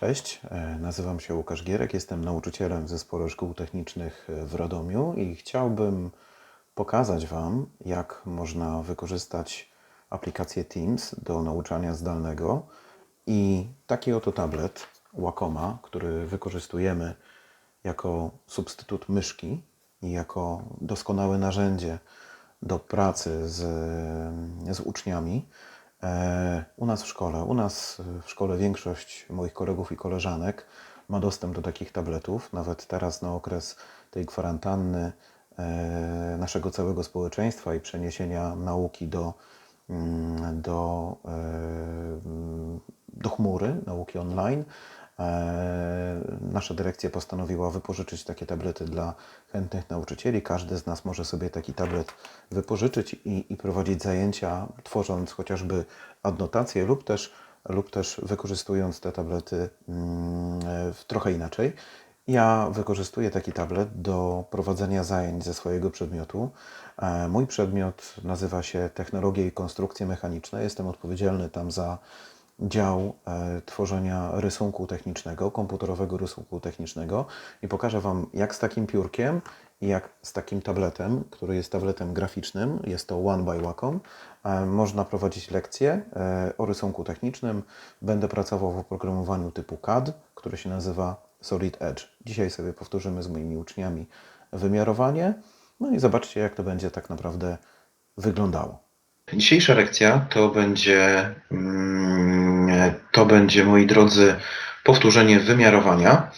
Cześć, e, nazywam się Łukasz Gierek, jestem nauczycielem w Zespole Szkół Technicznych w Radomiu i chciałbym pokazać Wam, jak można wykorzystać aplikację Teams do nauczania zdalnego. I taki oto tablet Wacoma, który wykorzystujemy jako substytut myszki i jako doskonałe narzędzie do pracy z, z uczniami. E, U nas w szkole, u nas w szkole większość moich kolegów i koleżanek ma dostęp do takich tabletów. Nawet teraz na okres tej kwarantanny e, naszego całego społeczeństwa i przeniesienia nauki do, mm, do, e, mm, do chmury, nauki online. E, Nasza dyrekcja postanowiła wypożyczyć takie tablety dla chętnych nauczycieli. Każdy z nas może sobie taki tablet wypożyczyć i, i prowadzić zajęcia, tworząc chociażby adnotacje lub też, lub też wykorzystując te tablety mm, e, trochę inaczej. Ja wykorzystuję taki tablet do prowadzenia zajęć ze swojego przedmiotu. E, Mój przedmiot nazywa się Technologie i konstrukcje mechaniczne. Jestem odpowiedzialny tam za dział e, tworzenia rysunku technicznego, komputerowego rysunku technicznego i pokażę Wam, jak z takim piórkiem i jak z takim tabletem, który jest tabletem graficznym, jest to One by Wacom, e, można prowadzić lekcje e, o rysunku technicznym. Będę pracował w oprogramowaniu typu CAD, które się nazywa Solid Edge. Dzisiaj sobie powtórzymy z moimi uczniami wymiarowanie, no i zobaczcie, jak to będzie tak naprawdę wyglądało. Dzisiejsza lekcja to będzie, mm, to będzie, moi drodzy, powtórzenie wymiarowania.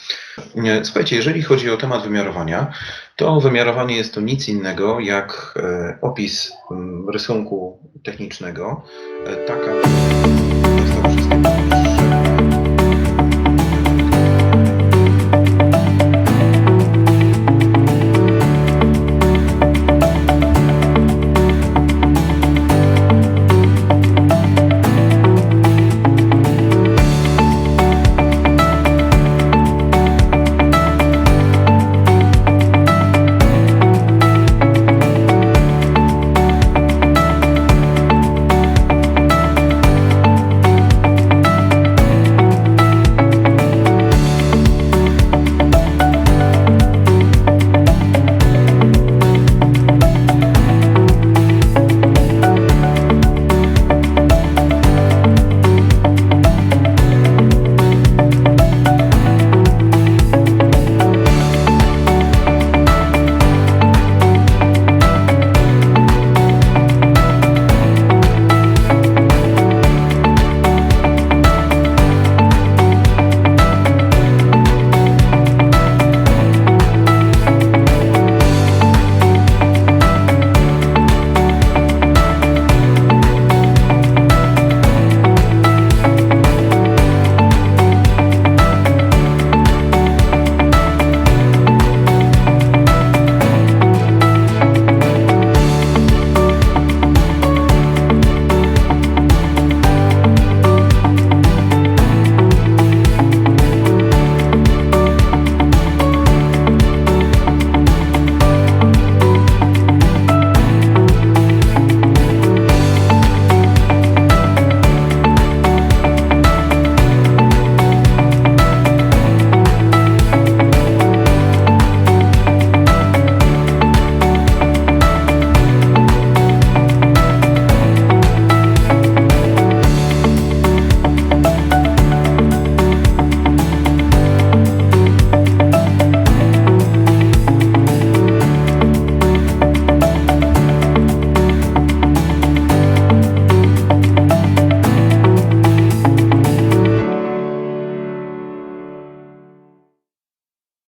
Słuchajcie, jeżeli chodzi o temat wymiarowania, to wymiarowanie jest to nic innego jak e, opis mm, rysunku technicznego. E, Taka.